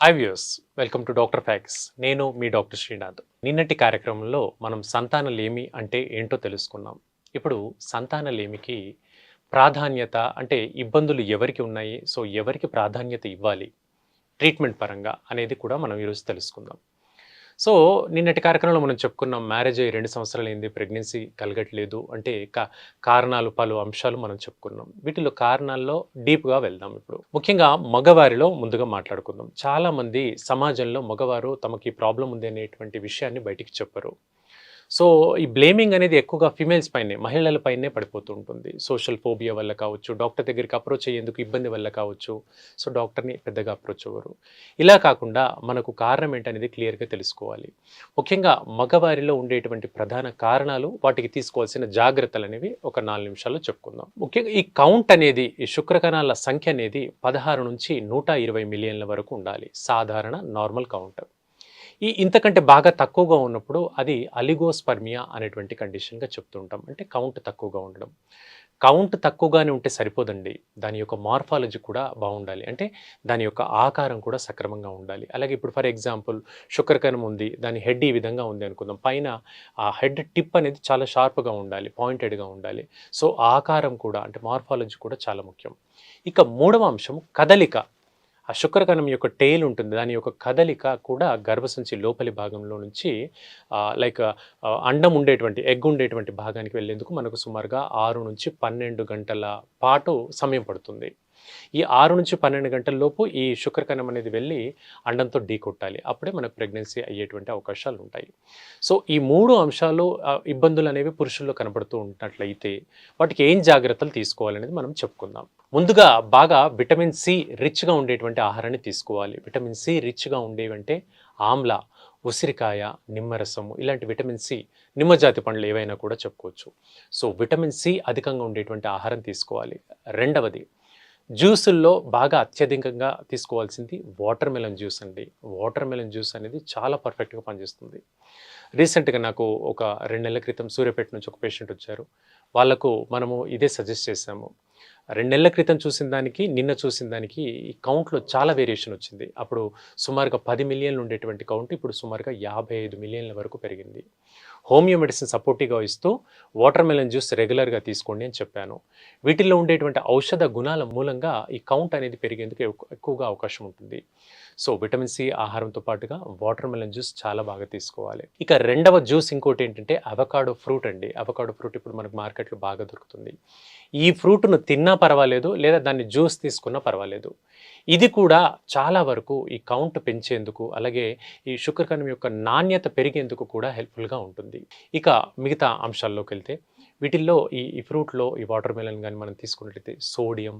Hi viewers welcome to doctor facts నేను మీ doctor Srinath నిన్నటి కార్యక్రమంలో మనం సంతానలేమి అంటే ఏంటో తెలుసుకున్నాం. ఇప్పుడు సంతానలేమికి ప్రాధాన్యత అంటే ఇబ్బందులు ఎవరికి ఉన్నాయి? సో ఎవరికి ప్రాధాన్యత ఇవ్వాలి? ట్రీట్మెంట్ పరంగా అనేది కూడా మనం ఈరోజు తెలుసుకుందాం. సో నిన్నటి కార్యక్రమంలో మనం చెప్పుకున్నాం మ్యారేజ్ అయ్యి రెండు సంవత్సరాలు అయింది ప్రెగ్నెన్సీ కలగట్లేదు అంటే కారణాలు పలు అంశాలు మనం చెప్పుకున్నాం. వీటిలో కారణాల్లో డీప్గా వెళ్దాం ఇప్పుడు. ముఖ్యంగా మగవారిలో ముందుగా మాట్లాడుకుందాం. చాలామంది సమాజంలో మగవారు తమకి ప్రాబ్లం ఉంది అనేటువంటి విషయాన్ని బయటికి చెప్పరు. సో ఈ బ్లేమింగ్ అనేది ఎక్కువగా ఫిమేల్స్ పైనే మహిళల పైనే పడిపోతూ ఉంటుంది. సోషల్ ఫోబియా వల్ల కావచ్చు డాక్టర్ దగ్గరికి అప్రోచ్ అయ్యేందుకు ఇబ్బంది వల్ల కావచ్చు. సో డాక్టర్ని పెద్దగా అప్రోచ్ అవ్వరు. ఇలా కాకుండా మనకు కారణం ఏంటనేది క్లియర్గా తెలుసుకోవాలి. ముఖ్యంగా మగవారిలో ఉండేటువంటి ప్రధాన కారణాలు వాటికి తీసుకోవాల్సిన జాగ్రత్తలు అనేవి ఒక నాలుగు నిమిషాల్లో చెప్పుకుందాం. ముఖ్యంగా ఈ కౌంట్ అనేది ఈ శుక్రకణాల సంఖ్య అనేది పదహారు నుంచి నూట ఇరవై మిలియన్ల వరకు ఉండాలి. సాధారణ నార్మల్ కౌంట్ ఈ ఇంతకంటే బాగా తక్కువగా ఉన్నప్పుడు అది అలిగోస్పర్మియా అనేటువంటి కండిషన్గా చెప్తుంటాం. అంటే కౌంట్ తక్కువగా ఉండడం. కౌంట్ తక్కువగానే ఉంటే సరిపోదండి. దాని యొక్క మార్ఫాలజీ కూడా బాగుండాలి. అంటే దాని యొక్క ఆకారం కూడా సక్రమంగా ఉండాలి. అలాగే ఇప్పుడు ఫర్ ఎగ్జాంపుల్ శుక్రకణం ఉంది దాని హెడ్ ఈ విధంగా ఉంది అనుకుందాం. పైన ఆ హెడ్ టిప్ అనేది చాలా షార్ప్గా ఉండాలి పాయింటెడ్గా ఉండాలి. సో ఆకారం కూడా అంటే మార్ఫాలజీ కూడా చాలా ముఖ్యం. ఇక మూడవ అంశం కదలిక. ఆ శుక్రకణం యొక్క టేల్ ఉంటుంది. దాని యొక్క కదలిక కూడా గర్భసంచి లోపలి భాగంలో నుంచి లైక్ అండం ఉండేటువంటి ఎగ్ ఉండేటువంటి భాగానికి వెళ్ళేందుకు మనకు సుమారుగా ఆరు నుంచి పన్నెండు గంటల పాటు సమయం పడుతుంది. ఈ ఆరు నుంచి పన్నెండు గంటల లోపు ఈ శుక్రకణం అనేది వెళ్ళి అండంతో ఢీ కొట్టాలి. అప్పుడే మనకు ప్రెగ్నెన్సీ అయ్యేటువంటి అవకాశాలు ఉంటాయి. సో ఈ మూడు అంశాలు ఇబ్బందులు అనేవి పురుషుల్లో కనబడుతూ ఉన్నట్లయితే వాటికి ఏం జాగ్రత్తలు తీసుకోవాలనేది మనం చెప్పుకుందాం. ముందుగా బాగా విటమిన్ సి రిచ్గా ఉండేటువంటి ఆహారాన్ని తీసుకోవాలి. విటమిన్ సి రిచ్గా ఉండేవంటే ఆమ్ల ఉసిరికాయ నిమ్మరసము ఇలాంటి విటమిన్ సి నిమ్మజాతి పండ్లు ఏవైనా కూడా చెప్పుకోవచ్చు. సో విటమిన్ సి అధికంగా ఉండేటువంటి ఆహారం తీసుకోవాలి. రెండవది జ్యూసుల్లో బాగా అత్యధికంగా తీసుకోవాల్సింది వాటర్ మెలన్ జ్యూస్ అండి. వాటర్ మెలన్ జ్యూస్ అనేది చాలా పర్ఫెక్ట్గా పనిచేస్తుంది. రీసెంట్గా నాకు ఒక రెండు నెలల క్రితం సూర్యాపేట నుంచి ఒక పేషెంట్ వచ్చారు. వాళ్ళకు మనము ఇదే సజెస్ట్ చేసాము రెండు నెలల క్రితం చూసిన దానికి నిన్న చూసిన దానికి ఈ కౌంట్లో చాలా వేరియేషన్ వచ్చింది. అప్పుడు సుమారుగా పది మిలియన్లు ఉండేటువంటి కౌంట్ ఇప్పుడు సుమారుగా యాభై ఐదు మిలియన్ల వరకు పెరిగింది. హోమియో మెడిసిన్ సపోర్టివ్గా ఇస్తూ వాటర్ మెలన్ జ్యూస్ రెగ్యులర్గా తీసుకోండి అని చెప్పాను. వీటిల్లో ఉండేటువంటి ఔషధ గుణాల మూలంగా ఈ కౌంట్ అనేది పెరిగేందుకు ఎక్కువగా అవకాశం ఉంటుంది. సో విటమిన్ సి ఆహారంతో పాటుగా వాటర్ మెలన్ జ్యూస్ చాలా బాగా తీసుకోవాలి. ఇక రెండవ జ్యూస్ ఇంకోటి ఏంటంటే అవకాడో ఫ్రూట్ అండి. అవకాడో ఫ్రూట్ ఇప్పుడు మనకు మార్కెట్లో బాగా దొరుకుతుంది. ఈ ఫ్రూట్ను తిన్నా పర్వాలేదు లేదా దాన్ని జ్యూస్ తీసుకున్నా పర్వాలేదు. ఇది కూడా చాలా వరకు ఈ కౌంట్ పెంచేందుకు అలాగే ఈ శుక్రకణం యొక్క నాణ్యత పెరిగేందుకు కూడా హెల్ప్ఫుల్గా ఉంటుంది. ఇక మిగతా అంశాల్లోకి వెళ్తే వీటిల్లో ఈ ఈ ఫ్రూట్లో ఈ వాటర్ మెలన్ కానీ మనం తీసుకున్నట్లయితే సోడియం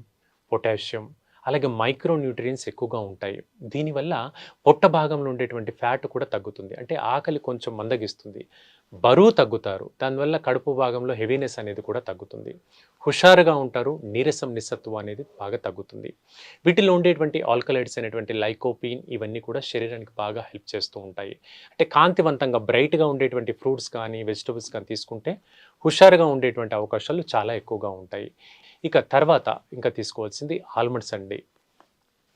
పొటాషియం అలాగే మైక్రో న్యూట్రియన్స్ ఎక్కువగా ఉంటాయి. దీనివల్ల పొట్ట భాగంలో ఉండేటువంటి ఫ్యాట్ కూడా తగ్గుతుంది. అంటే ఆకలి కొంచెం మందగిస్తుంది. బరువు తగ్గుతారు. దానివల్ల కడుపు భాగంలో హెవీనెస్ అనేది కూడా తగ్గుతుంది. హుషారుగా ఉంటారు. నీరసం నిస్సత్వం అనేది బాగా తగ్గుతుంది. వీటిలో ఉండేటువంటి ఆల్కలైడ్స్ అనేటువంటి లైకోపీన్ ఇవన్నీ కూడా శరీరానికి బాగా హెల్ప్ చేస్తూ ఉంటాయి. అంటే కాంతివంతంగా బ్రైట్గా ఉండేటువంటి ఫ్రూట్స్ కానీ వెజిటబుల్స్ కానీ తీసుకుంటే హుషారుగా ఉండేటువంటి అవకాశాలు చాలా ఎక్కువగా ఉంటాయి. ఇక తర్వాత ఇంకా తీసుకోవాల్సింది ఆల్మండ్స్ అండి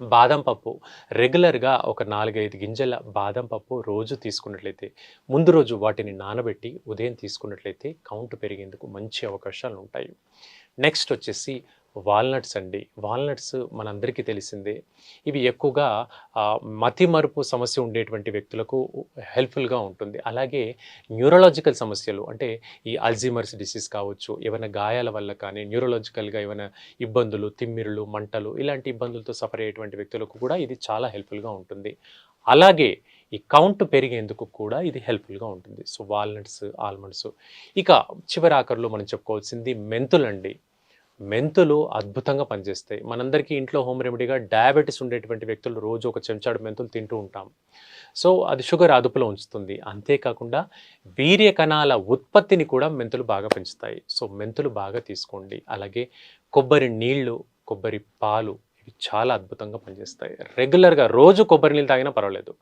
బాదం పప్పు. రెగ్యులర్గా ఒక నాలుగైదు గింజల బాదం పప్పు రోజు తీసుకున్నట్లయితే ముందు రోజు వాటిని నానబెట్టి ఉదయం తీసుకున్నట్లయితే కౌంట్ పెరిగేందుకు మంచి అవకాశాలు ఉంటాయి నెక్స్ట్ వచ్చేసి వాల్నట్స్ అండి. వాల్నట్స్ మనందరికీ తెలిసిందే. ఇవి ఎక్కువగా మతి మరుపు సమస్య ఉండేటువంటి వ్యక్తులకు హెల్ప్ఫుల్గా ఉంటుంది. అలాగే న్యూరలాజికల్ సమస్యలు అంటే ఈ అల్జీమర్స్ డిసీజ్ కావచ్చు ఏమైనా గాయాల వల్ల కానీ న్యూరలాజికల్గా ఏమైనా ఇబ్బందులు తిమ్మిరులు మంటలు ఇలాంటి ఇబ్బందులతో సఫర్ అయ్యేటువంటి వ్యక్తులకు కూడా ఇది చాలా హెల్ప్ఫుల్గా ఉంటుంది. అలాగే ఈ కౌంట్ పెరిగేందుకు కూడా ఇది హెల్ప్ఫుల్గా ఉంటుంది. So walnuts almonds. ఇక చివరి ఆఖరిలో మనం చెప్పుకోవాల్సింది మెంతులండి. మెంతులు అద్భుతంగా పనిచేస్తాయి. మనందరికీ ఇంట్లో హోమ్ రెమెడీగా డయాబెటీస్ ఉండేటువంటి వ్యక్తులు రోజు ఒక చెంచాడు మెంతులు తింటూ ఉంటాం. సో అది షుగర్ అదుపులో ఉంచుతుంది. అంతేకాకుండా వీర్య కణాల ఉత్పత్తిని కూడా మెంతులు బాగా పెంచుతాయి. సో మెంతులు బాగా తీసుకోండి. అలాగే కొబ్బరి నీళ్ళు కొబ్బరి పాలు ఇవి చాలా అద్భుతంగా పనిచేస్తాయి. రెగ్యులర్గా రోజు కొబ్బరి నీళ్ళు తాగినా పర్వాలేదు.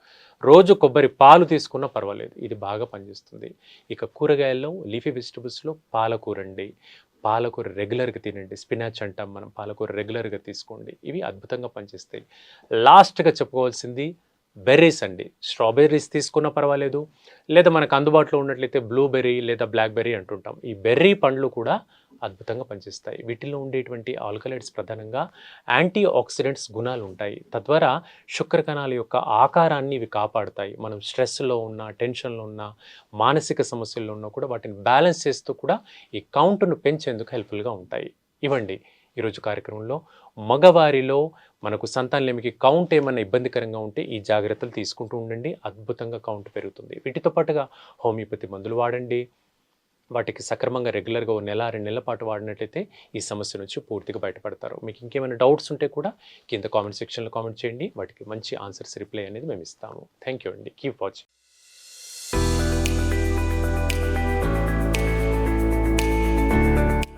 రోజు కొబ్బరి పాలు తీసుకున్నా పర్వాలేదు. ఇది బాగా పనిచేస్తుంది. ఇక కూరగాయల్లో లీఫీ వెజిటబుల్స్లో పాలకూరండి. పాలకూర రెగ్యులర్గా తినండి. స్పినాచ్ అంటాం మనం పాలకూర రెగ్యులర్గా తీసుకోండి. ఇవి అద్భుతంగా పనిచేస్తాయి. లాస్ట్గా చెప్పుకోవాల్సింది బెర్రీస్ అండి. స్ట్రాబెర్రీస్ తీసుకున్నా పర్వాలేదు. లేదా మనకు అందుబాటులో ఉన్నట్లయితే బ్లూబెర్రీ లేదా బ్లాక్బెర్రీ అంటుంటాం. ఈ బెర్రీ పండ్లు కూడా అద్భుతంగా పనిచేస్తాయి. వీటిలో ఉండేటువంటి ఆల్కలైడ్స్ ప్రధానంగా యాంటీ ఆక్సిడెంట్స్ గుణాలు ఉంటాయి. తద్వారా శుక్ర కణాల యొక్క ఆకారాన్ని ఇవి కాపాడుతాయి. మనం స్ట్రెస్లో ఉన్న టెన్షన్లో ఉన్న మానసిక సమస్యల్లో ఉన్నా కూడా వాటిని బ్యాలెన్స్ చేస్తూ కూడా ఈ కౌంట్ను పెంచేందుకు హెల్ప్ఫుల్గా ఉంటాయి. ఇవ్వండి. ఈరోజు కార్యక్రమంలో మగవారిలో మనకు సంతానలేమికి కౌంట్ ఏమైనా ఇబ్బందికరంగా ఉంటే ఈ జాగ్రత్తలు తీసుకుంటూ ఉండండి. అద్భుతంగా కౌంట్ పెరుగుతుంది. వీటితో పాటుగా హోమియోపతి మందులు వాడండి. వాటికి సక్రమంగా రెగ్యులర్గా ఒక నెల రెండు నెలల పాటు వాడినట్లయితే ఈ సమస్య నుంచి పూర్తిగా బయటపడతారు. మీకు ఇంకేమైనా డౌట్స్ ఉంటే కూడా కింద కామెంట్ సెక్షన్లో కామెంట్ చేయండి. వాటికి మంచి ఆన్సర్స్ రిప్లై అనేది మేము ఇస్తాము. థ్యాంక్ యూ అండి. Keep watching.